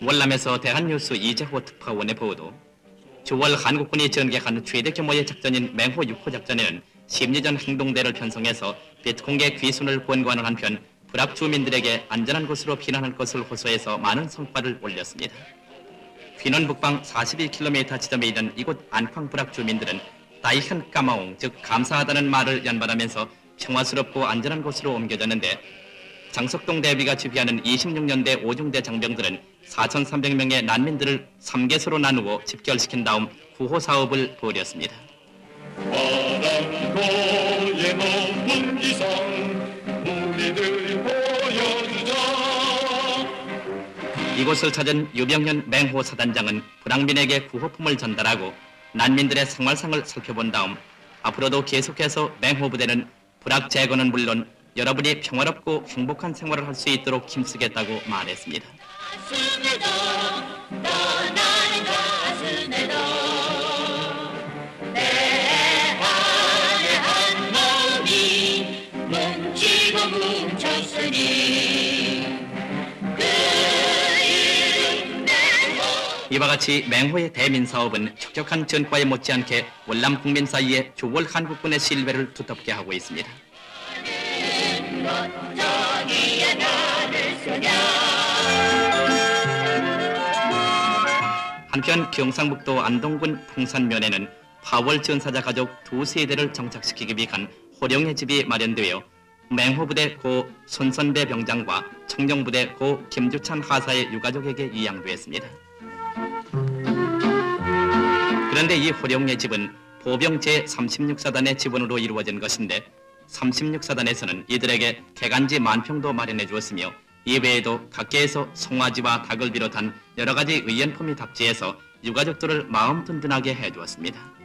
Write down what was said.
월남에서 대한뉴스 이재호 특파원의 보도 주월 한국군이 전개한 최대 규모의 작전인 맹호 6호 작전에는 심리전 행동대를 편성해서 베트콩의 귀순을 권고하는 한편 불합 주민들에게 안전한 곳으로 피난할 것을 호소해서 많은 성과를 올렸습니다. 귀논 북방 42km 지점에 있는 이곳 안팡 불합 주민들은 다이현 까마옹 즉 감사하다는 말을 연발하면서 평화스럽고 안전한 곳으로 옮겨졌는데 장석동 대비가 지휘하는 26년대 5중대 장병들은 4,300명의 난민들을 3개소로 나누어 집결시킨 다음 구호 사업을 벌였습니다. 이곳을 찾은 유병현 맹호 사단장은 불황민에게 구호품을 전달하고 난민들의 생활상을 살펴본 다음 앞으로도 계속해서 맹호 부대는 불악 제거는 물론 여러분이 평화롭고 행복한 생활을 할 수 있도록 힘쓰겠다고 말했습니다. 그 이와 같이 맹호의 대민 사업은 혁혁한 전과에 못지않게 월남 국민 사이에 조월 한국군의 신뢰를 두텁게 하고 있습니다. 한편 경상북도 안동군 풍산면에는 파월 전사자 가족 두 세대를 정착시키기 위한 호령의 집이 마련되어 맹호부대 고 손선배 병장과 청룡부대 고 김주찬 하사의 유가족에게 이양되었습니다. 그런데 이 호령의 집은 보병 제36사단의 지원으로 이루어진 것인데 36사단에서는 이들에게 개간지 만평도 마련해 주었으며 이외에도 각계에서 송아지와 닭을 비롯한 여러 가지 의연품이 답지해서 유가족들을 마음 든든하게 해 주었습니다.